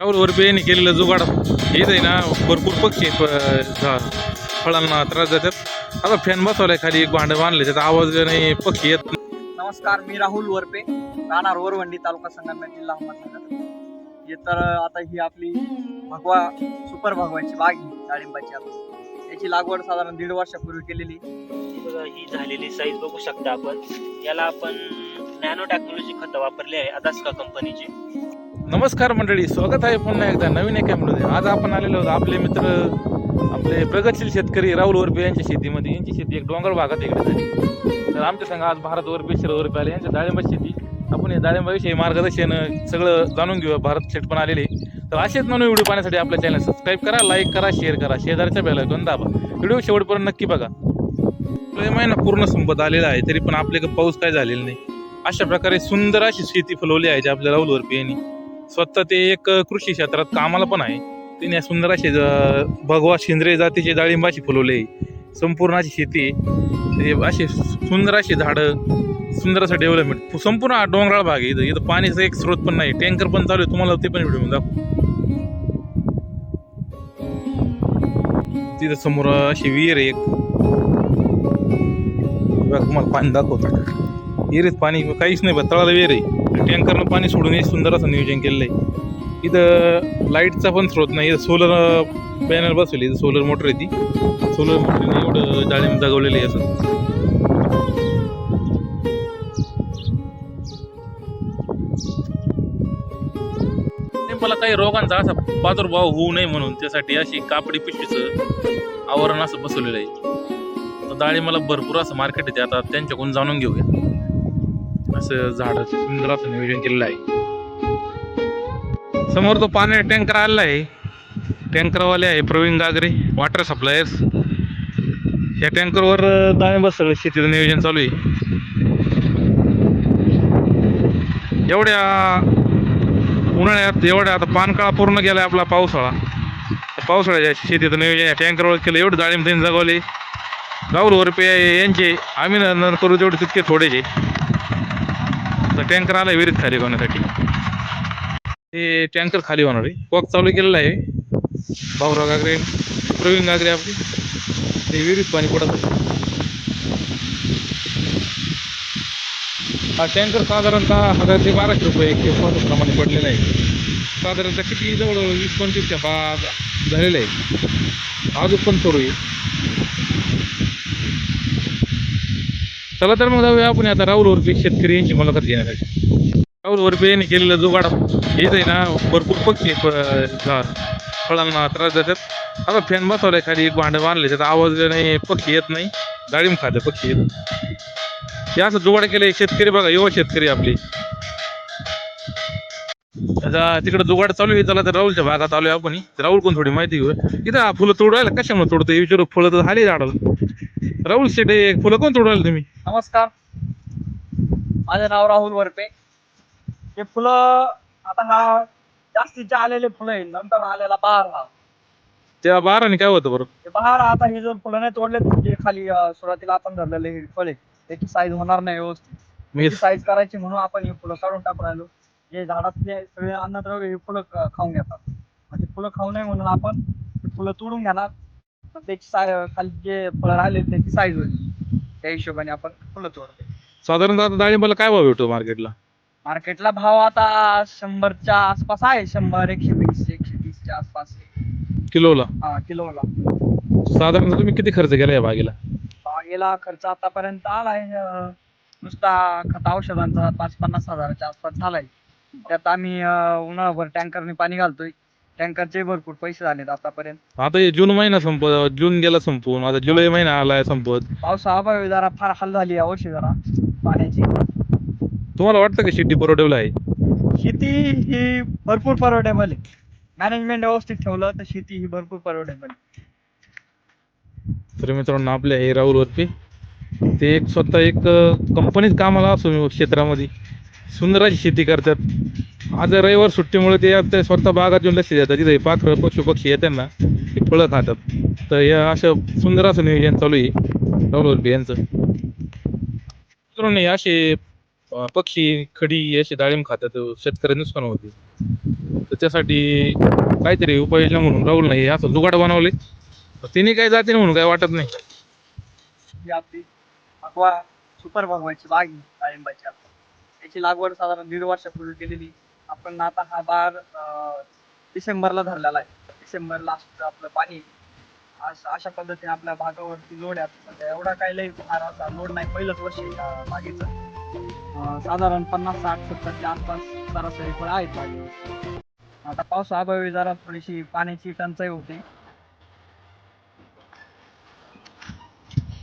राहुल वरपे यांनी केलेलं जुगाड. हेच आहे ना भरपूर पक्षी फळांना त्रास देतात. आता फॅन बसवलाय खाली एक भांडं बांधले त्याचा आवाज नाही पक्षी येत. नमस्कार मी राहुल वरपे राहणार वरवंडी तालुका संगमनेर जिल्हा अहमदनगर. हे तर आता ही आपली भगवा सुपर भगवाची बाग ही डाळिंबाची आता. याची लागवड साधारण दीड वर्षापूर्वी केलेली. बघा ही झालेली साईज बघू शकता आपण. याला आपण नॅनो टेक्नॉलॉजी खत वापरले आहे अदास्का कंपनीचे नमस्कार मंडळी स्वागत आहे पुन्हा एकदा नवीन एका मध्ये. आज आपण आलेलो आहोत आपले मित्र आपले प्रगतशील शेतकरी राहुल वरपे यांच्या शेतीमध्ये. यांची शेती एक डोंगर भागात इकडे झाली. तर आमच्या संघ आज भारत वरपे शरद वरपे आले. यांच्या डाळिंब शेती. आपण या डाळिंबाविषयी मार्गदर्शन सगळं जाणून घेऊया. भारत शेट पण आलेले. तर असेच नवीन व्हिडिओ पाहण्यासाठी आपल्या चॅनल सबस्क्राईब करा लाईक करा शेअर करा. शेजारच्या बेल आयकॉन दाबा. व्हिडिओ शेवटपर्यंत नक्की बघा. महिना पूर्ण संपत आलेला आहे तरी पण आपल्याकडे पाऊस काय झालेला नाही. अशा प्रकारे सुंदर अशी शेती फुलवली आहे आपल्या राहुल वरपे यांनी. स्वतः ते एक कृषी क्षेत्रात कामाला पण आहे. तिने सुंदर असे भगवा शिंद्रे जातीचे डाळिंबाशी फुलवले संपूर्ण अशी शेती असे म्हणजे सुंदर अशी झाडं सुंदर असं डेव्हलपमेंट संपूर्ण हा डोंगराळ भाग आहे. इथं इथं पाण्याचा एक स्रोत पण नाही. टँकर पण चालू आहे. तुम्हाला ते पण व्हिडिओ दाखव तिथं समोर अशी विहीर आहे एक. तुम्हाला पाणी दाखवतो. विहिरीत पाणी काहीच नाही बा तळाला विहीर आहे. टँकरनं पाणी सोडून हे सुंदर असं नियोजन केलेलं आहे. इथं लाईटचा पण स्रोत नाही इथं सोलर पॅनल बसवली इथं सोलर मोटर आहे ती. सोलर मोटरने एवढं डाळिंब जगवलेलं आहे असं. मला काही रोगांचा असा प्रादुर्भाव होऊ नये म्हणून त्यासाठी अशी कापडी पिशवीचं आवरण असं बसवलेलं आहे. तर डाळिंबाला भरपूर असं मार्केट येते आता त्यांच्याकडून जाणून घेऊया. असं झाडाचं सुंदर असं नियोजन केलेलं आहे. समोर तो पाण्या टँकर आलेला आहे. टँकरवाले आहे प्रवीण गागरे वॉटर सप्लायर्स या टँकरवर डाळिंब सगळं शेतीचं नियोजन चालू आहे. एवढ्या उन्हाळ्यात एवढ्या आता पानकाळा पूर्ण गेला आपला पावसाळा. पावसाळ्याच्या शेतीचं नियोजन या टँकरवर केलं. एवढं डाळिंब त्यांनी जगवले. राहुल वरपे यांचे आम्ही न करू तेवढे तितके थोडेसे. टँकर आला विहिरीत खाली होण्यासाठी. ते टँकर खाली होणार आहे. कॉक चालू केलेला आहे. भाऊराव गागरे प्रवीण गागरे आपले. ते विहिरीत पाणी पडत हा टँकर साधारणतः हजार ते बाराशे रुपये एक प्रमाणे पडलेला आहे. साधारणतः किती जवळजवळ वीस पंचवीसच्या बा झालेलं आहे. अजून पण सुरू आहे. चला तर मग जाऊया आपण आता राहुल वरपे शेतकरी यांची मुलाखत घेण्यासाठी. राहुल वरपे यांनी केलेलं जुगाड हेच आहे ना भरपूर पक्षी फळांना त्रास देतात. आता फॅन बसवलाय खाली एक भांडं बांधले त्याचा आवाज नाही पक्षी येत नाही. डाळिंब खाते पक्षी येत. हे असं जुगाड केलंय शेतकरी बघा युवा शेतकरी आपली. आता तिकडे जुगाड चालू आहे चला तर राहुलच्या भागात आलोय आपण. राहुल कोण थोडी माहिती घेऊ इथं फुलं तोडायला कशामुळे तोडतो विचारू फुलं तर झाली झाडाला राहुल शेटे फुलं कोण तोडायला तुम्ही? नमस्कार. माझं नाव राहुल वरपे. हे फुलं आता हा जास्तीचे आलेले फुलं आहे नंतर आलेला बहार हा त्या बाराने काय होतं बरं? ते बहार आता हे जर फुलं नाही तोडले जे खाली अं, सुरुवातीला आपण धरलेले हे फळे त्याची साईज होणार नाही व्यवस्थित. मी साईज करायची म्हणून आपण ही फुलं काढून टाकून राहिलो. जे झाडातले सगळे अन्नद्रव्य हे फुलं ख- खाऊन घेतात. आणि फुलं खाऊ नये म्हणून आपण ही फुलं तोडून घेणार. तर त्याची साय खाली जे फळं राहिले त्याची साईज होईल. त्या हिशोबाने आपण फुलं तोडतो साधारणतः आता डाळिंबाला काय भाव भेटतो मार्केटला? मार्केटला भाव आता शंभरच्या आसपास आहे. शंभर एकशे वीस एकशे तीसच्या आसपास किलोला? हा किलोला. साधारणतः तुम्ही किती खर्च केला या बागेला? बागेला खर्च आतापर्यंत आलाय अं, नुसता खत औषधांचा पाच पन्नास हजाराच्या आसपास झालाय. त्यात आम्ही अं, उन्हाळाभर टँकरने पाणी घालतोय. टँकरचे भरपूर पैसे झालेत आतापर्यंत. आता हे जून महिना संपत जून गेला संपून आता जुलै महिना आलाय संपत. पावसाअभावी जरा फार हाल झाली यावर्षी जरा पाण्याची. तुम्हाला वाटतं का शेती परवडेल आहे? शेती ही भरपूर परवडेबल आहे. मॅनेजमेंट व्यवस्थित ठेवलं तर शेती ही भरपूर परवडेबल आहे. तर मित्रांनो आपले हे राहुल वरपे ते एक स्वतः एक कंपनीत कामाला असो क्षेत्रामध्ये. सुंदराची शेती करतात. आज रविवार सुट्टीमुळे ते आता स्वतः बागात येऊन लक्ष देतात. तिथे पाखरं पशु पक्षी येतात ना ते फळं खातात. तर या असं सुंदर असं नियोजन चालू आहे. राहुल यांचं. मित्रांनो असे पक्षी खडी असे डाळिंब खातात. शेतकरी नुकसान होते. तर त्यासाठी काहीतरी उपाययोजना म्हणून राहुल नाही असं जुगाड बनवले तिने काय जाते म्हणून काय वाटत नाही. आपली अकवा सुपर बाग डाळिंबाची त्याची लागवड साधारण दीड वर्षापूर्वी केलेली. आपण आता हा बार डिसेंबरला धरलेला आहे. डिसेंबर लास्ट आपलं पाणी. अशा पद्धतीने आपल्या भागावरती लोड आहे. एवढा काही लई भार असा लोड नाही. पहिलंच वर्ष बागेचं. साधारण पन्नास साठ सत्तरच्या आसपास सरासरी फळ आहेत बागेवर आता पावसाअभावी जरा थोडीशी पाण्याची टंचाई होते.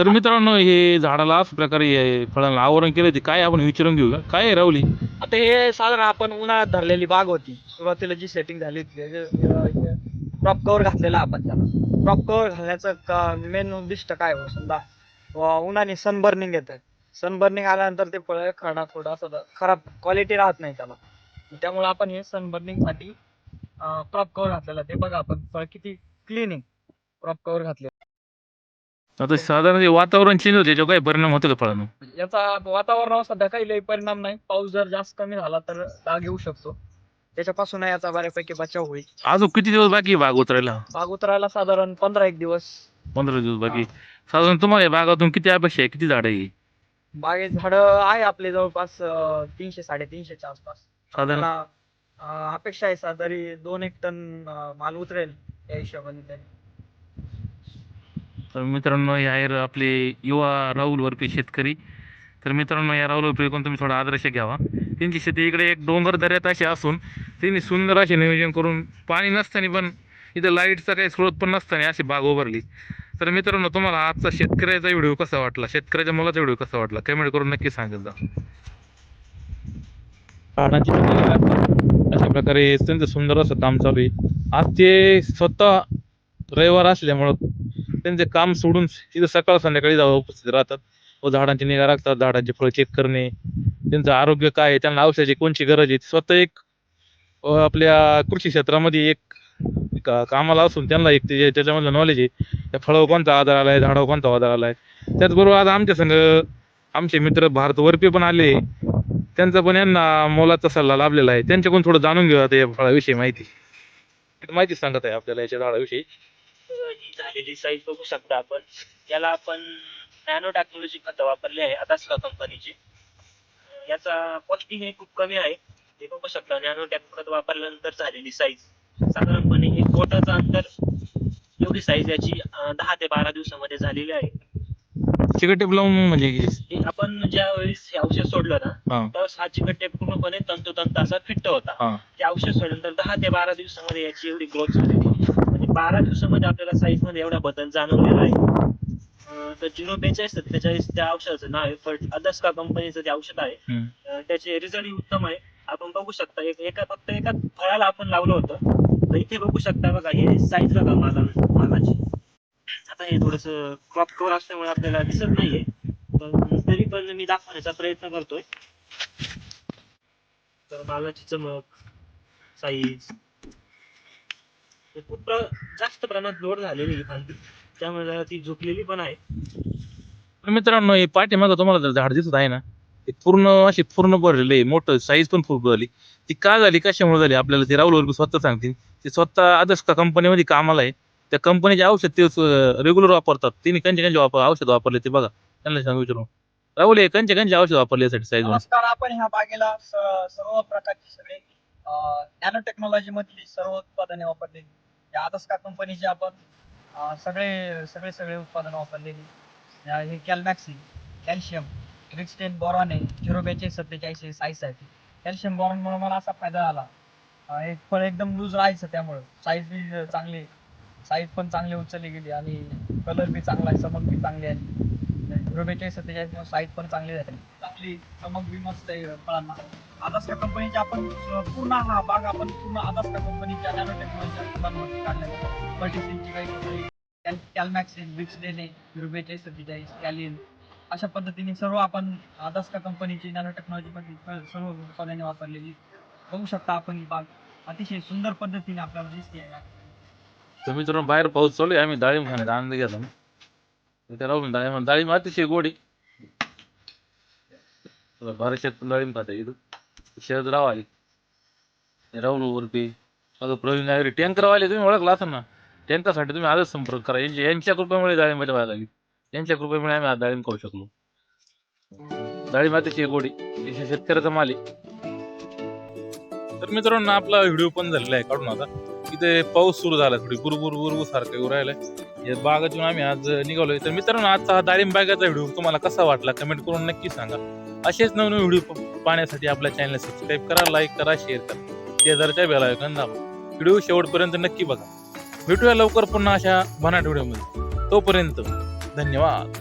तर मित्रांनो हे झाडाला अशा प्रकारे हे फळांना आवरण केलं ते काय आपण विचारून घेऊ का? काय आहे राहुली? आता हे साधारण आपण उन्हाळ्यात धरलेली बाग होती. सुरुवातीला जी सेटिंग झाली होती क्रॉप कव्हर घातलेला आपण त्याला. क्रॉप कव्हर घालण्याचं मेन उद्दिष्ट काय हो? समजा उन्हाने सनबर्निंग येतं सनबर्निंग आल्यानंतर ते फळ खाणं थोडं असं खराब क्वालिटी राहत नाही त्याला. त्यामुळे आपण हे सनबर्निंगसाठी क्रॉप कव्हर घातलेलं ते बघा आपण फळ किती क्लिनिंग क्रॉप कव्हर घातले आता साधारण वातावरण चेंज होते त्याच्यावर काय परिणाम होतो का फळांना याचा वातावरणावर सध्या काही लई परिणाम नाही. पाऊस जर जास्त कमी झाला तर डाग येऊ शकतो. त्याच्यापासून याचा बऱ्यापैकी बचाव होईल. अजून किती दिवस बाकी आहे बाग उतरायला? बाग उतरायला साधारण पंधरा एक दिवस. पंधरा दिवस बाकी साधारण तुम्हाला या बागातून किती अपेक्षा आहे? किती झाड आहे? बागेत झाड आहे आपले जवळपास अं, तीनशे साडेतीनशेच्या आसपास. साधारण? अं, अपेक्षा आहे सा तरी दोन एक टन अं, माल उतरेल या हिशोबाने तर. मित्रांनो हे आहे आपले युवा राहुल वरपे शेतकरी. तर मित्रांनो या राहुल वरपे तुम्ही थोडा आदर्श घ्यावा. त्यांची शेती इकडे एक डोंगर दऱ्यात अशी असून त्यांनी सुंदर असे नियोजन करून पाणी नसताना पण इथं लाईटचा काही स्रोत पण नसताना अशी बाग उभारली. तर मित्रांनो तुम्हाला आजचा शेतकऱ्याचा व्हिडिओ कसा वाटला? शेतकऱ्याच्या मुलाचा व्हिडिओ कसा वाटला? कमेंट करून नक्की सांगत जा. अशा प्रकारे त्यांचं सुंदर असं काम चालू आहे. आज ते स्वतः रविवार असल्यामुळं त्यांचे काम सोडून तिथं सकाळ संध्याकाळी जाऊ उपस्थित राहतात. व झाडांची निगा राखतात झाडांचे फळ चेक करणे. त्यांचं आरोग्य काय आहे त्यांना औषधाची कोणची गरज आहे? स्वतः एक अं, आपल्या कृषी क्षेत्रामध्ये एक का- कामाला असून त्यांना एक ते- त्याच्यामधलं नॉलेज आहे. त्या फळावर कोणता आजार आलाय झाडावर कोणता आजार आलाय? त्याचबरोबर आज आमच्या संघ आमचे मित्र भारत पण आले. त्यांचा पण यांना मोलाचा सल्ला लाभलेला आहे. त्यांच्याकडून थोडं जाणून घेऊ आता या फळाविषयी माहिती. माहिती सांगत आहे आपल्याला याच्या झाडाविषयी. झालेली साईज बघू शकता आपण. याला आपण नॅनो टेक्नॉलॉजी खतं वापरले आहे. अदास्का कंपनीची याचा कॉस्टिंग हे खूप कमी आहे. ते बघू शकता नॅनो टॅक खत वापरल्यानंतर झालेली साईज साधारणपणे एक बोटाचं अंतर एवढी साईज याची दहा ते बारा दिवसामध्ये झालेली आहे. चिकट टेप लावून म्हणजे आपण ज्या वेळेस हे औषध सोडलं ना त्यावेळेस हा चिकट टेप पूर्णपणे तंतोतंत असा फिट्ट होता. ते औषध सोडल्यानंतर दहा ते बारा दिवसामध्ये याची एवढी ग्रोथ झालेली म्हणजे बारा दिवसामध्ये आपल्याला साईजमध्ये एवढा बदल जाणवलेला आहे. तर झिरो बेचाळीस सत्तेचाळीस त्या औषधाचं नाव आहे अदस्का कंपनीचं ते औषध आहे त्याचे रिझल्ट उत्तम आहे. आपण बघू शकता एक एका फक्त एका फळाला आपण लावलं होतं. तर इथे बघू शकता बघा हे साईज बघा माला मालाची. आता हे थोडस क्रॉप कव्हर असल्यामुळे आपल्याला दिसत नाहीये पण तरी पण मी दाखवण्याचा प्रयत्न करतोय. तर मालाची चमक साईज खूप प्र- जास्त प्रमाणात लोड झालेली फांदी त्यामुळे जरा ती झोपलेली पण आहे. तर मित्रांनो हे पाठीमागं तुम्हाला जर झाड दिसत आहे ना ते पूर्ण अशी पूर्ण भरलेलं आहे. मोठं साईज पण खूप झाली. ती का झाली? कशामुळे झाली? आपल्याला ते राहुल वर्ग स्वतः सांगतील. ते स्वतः आदर्श का कंपनीमध्ये कामाला आहे. त्या कंपनीचे औषध ते रेग्युलर वापरतात. तिने कंचे कंचे वापर औषध वापरले ते बघा. त्यांना सांगू विचारू राहुल हे कंचे कंचे औषध वापरले यासाठी साईज नमस्कार आपण ह्या बागेला स- सर्व प्रकारची सगळे नॅनो टेक्नॉलॉजी मधली सर्व उत्पादने वापरलेली. या कंपनीचे आपण अं, सगळे सगळे सगळे उत्पादन वापरलेली. हे कॅलमॅक्सी कॅल्शियम रिक्स्टेन बॉरॉन आहे झिरो बेचाळीस सत्तेचाळीस साईज आहे. कॅल्शियम बॉरॉनमुळे मला असा फायदा झाला. अं, फळ एकदम लूज राहायचं त्यामुळं. साईज बी चांगली साईज पण चांगली उचलली गेली आणि कलर बी चांगला आहे चमक बी चांगली आहे झिरो बेचाळीस सत्तेचाळीस साईज पण चांगली झाली. चांगली चमक बी मस्त आहे फळांना आदास्का कंपनीच्या आपण पूर्ण हा बाग आपण पूर्ण आदास्का कंपनीच्या नॅनो टेक्नॉलॉजीच्या फुलांवरती काढलेला पर्टिसिनची काही कॅलमॅक्सिन ब्रिक्स डेने झिरो सत्तेचाळीस कॅलिन अशा पद्धतीने सर्व आपण आदास्का कंपनीची नॅनो टेक्नॉलॉजी मध्ये सर्व उत्पादने वापरलेली. बघू शकता आपण ही बाग. अतिशय सुंदर पद्धतीने आपल्याला दिसते आहे. तर मित्रांनो बाहेर पाऊस चालू आहे. आम्ही डाळिंब खाण्याचा आनंद घेतो त्याला डाळिंब डाळिंब अतिशय गोडी बघा, भारत डाळिंब खाता इथं शरद राव आले राहुल उर्फे बघा प्रवीण नागरी टँकरवाले तुम्ही ओळखला असाल ना टँकरसाठी तुम्ही आजच संपर्क करा यांच्या यांच्या कृपेमुळे डाळिंबाच्या व्हायला लागली यांच्या कृपेमुळे आम्ही आज डाळिंब खाऊ शकलो डाळिंब अतिशय गोडी हे शेतकऱ्याचा माल आहे तर मित्रांनो आपला व्हिडिओ पण झालेला आहे काढून आता इथे पाऊस सुरू झाला थोडी बुरबुर बुरबुर सारखं येऊ राहिलाय या बागातून आम्ही आज निघालोय तर मित्रांनो आजचा हा डाळिंब बागाचा व्हिडिओ तुम्हाला कसा वाटला कमेंट करून नक्की सांगा असेच नवीन व्हिडिओ पाहण्यासाठी आपल्या चॅनलला सबस्क्राईब करा लाईक करा शेअर करा. शेजारच्या बेलायकन दाबा. व्हिडिओ शेवटपर्यंत नक्की बघा. भेटूया लवकर पुन्हा अशा भनाट व्हिडिओमध्ये. तोपर्यंत धन्यवाद.